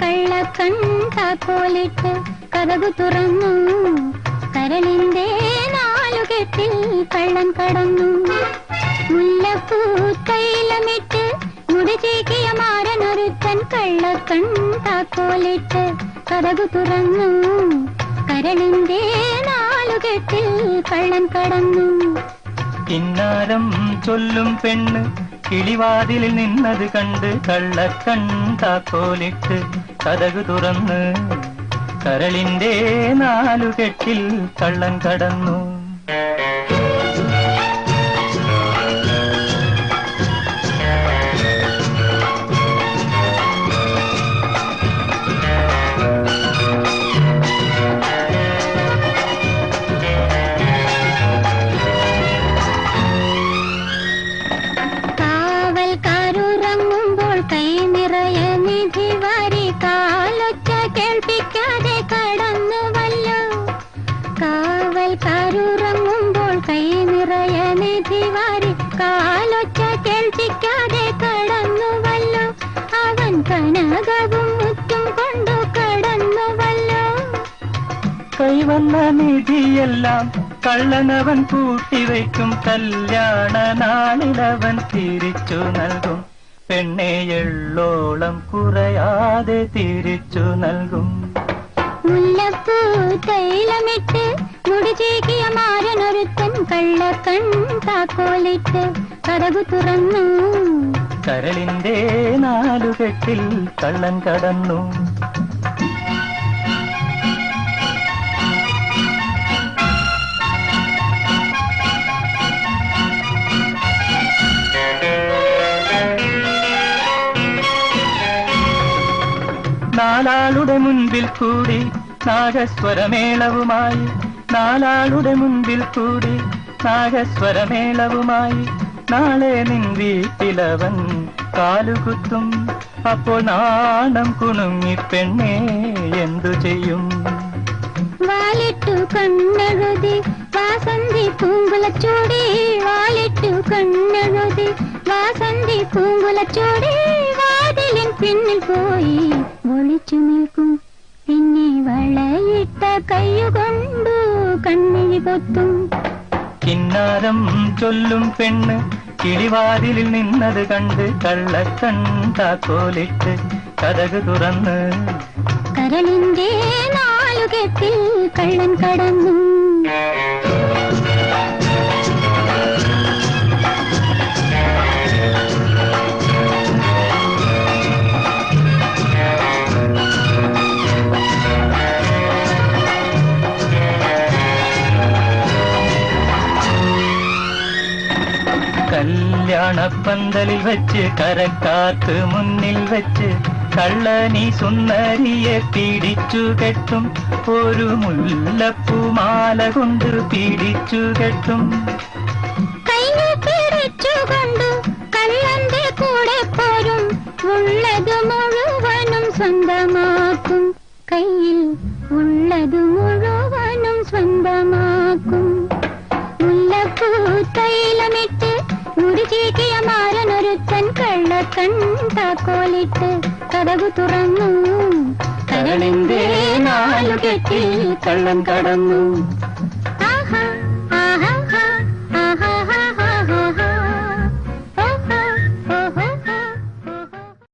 കള്ളക്കൺ താക്കോലിട്ട് കഥകു തുറന്നു കരളിന്റെ നാലുകെട്ടിൽ കള്ളൻ കടന്നു. മുല്ലപ്പൂ തൈലമിട്ട് മുടി ചീക്കിയ മാരനൊരുത്തൻ കള്ളക്കൺ താക്കോലിട്ട് കഥകു തുറന്നു കരളിന്റെ നാലുകെട്ടിൽ കള്ളൻ കടന്നു. ഇന്നാരം ചൊല്ലും പെണ്ണ് കിളിവാതിലിൽ നിന്നത് കണ്ട് കള്ളക്കൺ താക്കോലിട്ട് കഥകു തുറന്ന് കരളിന്റെ നാലുകെട്ടിൽ കള്ളൻ കടന്നു. കാവൽക്കാരുറങ്ങുമ്പോൾ കൈ നിറയ നിധി വാരി കാലൊച്ച കേൾപ്പിക്കാതെ കടന്നുവല്ലോ. അവൻ കനകവും മുറ്റും കൊണ്ടു കടന്നുവല്ലോ. കൈവന്ന നിധിയെല്ലാം കള്ളനവൻ കൂട്ടിവയ്ക്കും കല്യാണ നാളിലവൻ തിരിച്ചു നൽകും. പെണ്ണെ എള്ളോളം കുറയാതെ തിരിച്ചു നൽകും. തൈലമിട്ട് മുടിചേക്കിയ മാരനൊരുത്തൻ കള്ളക്കൺ താക്കോലിട്ട് കടകു തുറന്നു. കരളിന്റെ നാലുകെട്ടിൽ കള്ളൻ കടന്നു. നാലാളുടെ മുൻപിൽ കൂടി നാഗസ്വരമേളവുമായി നാലാളുടെ മുൻപിൽ കൂടി നാഗസ്വരമേളവുമായി നാളെ നിൻ വീട്ടിലവൻ കാലുകുത്തും അപ്പോൾ നാണം കുണുങ്ങി പെണ്ണേ എന്തു ചെയ്യും? വാലിട്ടു കണ്ണെഴുതി വാസന്തി പൂങ്കുലച്ചൂടി വാലിട്ടു കണ്ണെഴുതി വാസന്തി പൂങ്കുലച്ചൂടി വാതിലിൻ പിന്നിൽ പോയി ഒളിച്ചു നിൽക്കും. കയ്യുകൊണ്ടു കണ്ണിഴി പൊത്തും കിന്നാരം ചൊല്ലും പെണ്ണ് കിളിവാതിലിൽ നിന്നത് കണ്ട് കള്ളക്കൺ താക്കോലിട്ട് കഥക് തുറന്ന് കരളിന്റെ നാലുകെട്ടിൽ കള്ളൻ കടന്നു കല്യാണപ്പന്തലിൽ വെച്ച് കരക്കാർക്ക് മുന്നിൽ വെച്ച് കള്ളനി സുന്ദരിയെ പിടിച്ചു കെട്ടും ഒരു മുല്ലപ്പൂമാല കൊണ്ട് പിടിച്ചു കെട്ടും കയ്യിൽ പിടിച്ചുകൊണ്ടു കള്ളന്റെ കൂടെ പോരും ഉള്ളത് മുഴുവനും സ്വന്തമാക്കും കയ്യിൽ ഉള്ളത് മുഴുവനും സ്വന്തമാക്കും മുല്ലപ്പൂ തൈലമിട്ട് മുടി ചീക്കിയ മാരനൊരുത്തൻ കള്ളക്കൺ താക്കോലിട്ട് കടകു തുറന്നു. കരളിന്റെ നാലുകെട്ടിൽ കള്ളം കടന്നു.